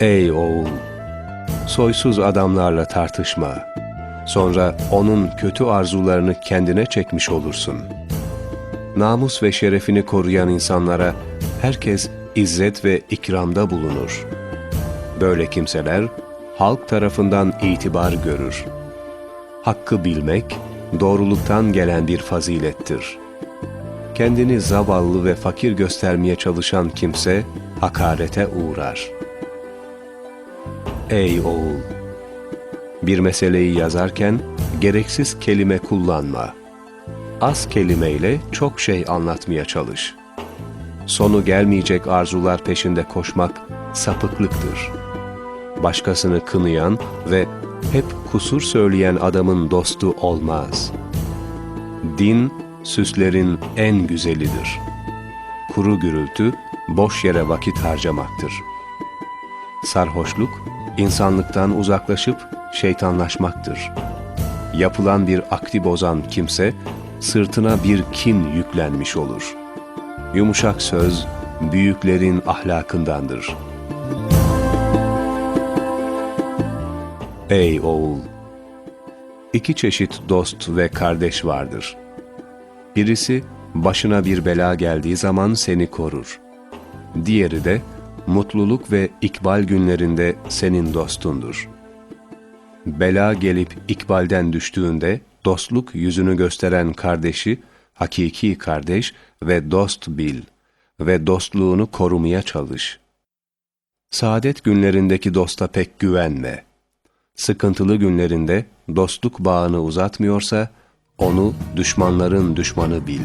Ey oğul! Soysuz adamlarla tartışma. Sonra onun kötü arzularını kendine çekmiş olursun. Namus ve şerefini koruyan insanlara herkes izzet ve ikramda bulunur. Böyle kimseler halk tarafından itibar görür. Hakkı bilmek, doğruluktan gelen bir fazilettir. Kendini zavallı ve fakir göstermeye çalışan kimse hakarete uğrar. Ey oğul! Bir meseleyi yazarken gereksiz kelime kullanma. Az kelimeyle çok şey anlatmaya çalış. Sonu gelmeyecek arzular peşinde koşmak sapıklıktır. Başkasını kınayan ve hep kusur söyleyen adamın dostu olmaz. Din, süslerin en güzelidir. Kuru gürültü, boş yere vakit harcamaktır. Sarhoşluk, insanlıktan uzaklaşıp şeytanlaşmaktır. Yapılan bir akdi bozan kimse, sırtına bir kin yüklenmiş olur. Yumuşak söz, büyüklerin ahlakındandır. Ey oğul! İki çeşit dost ve kardeş vardır. Birisi, başına bir bela geldiği zaman seni korur. Diğeri de, mutluluk ve ikbal günlerinde senin dostundur. Bela gelip ikbalden düştüğünde dostluk yüzünü gösteren kardeşi hakiki kardeş ve dost bil ve dostluğunu korumaya çalış. Saadet günlerindeki dosta pek güvenme. Sıkıntılı günlerinde dostluk bağını uzatmıyorsa onu düşmanların düşmanı bil.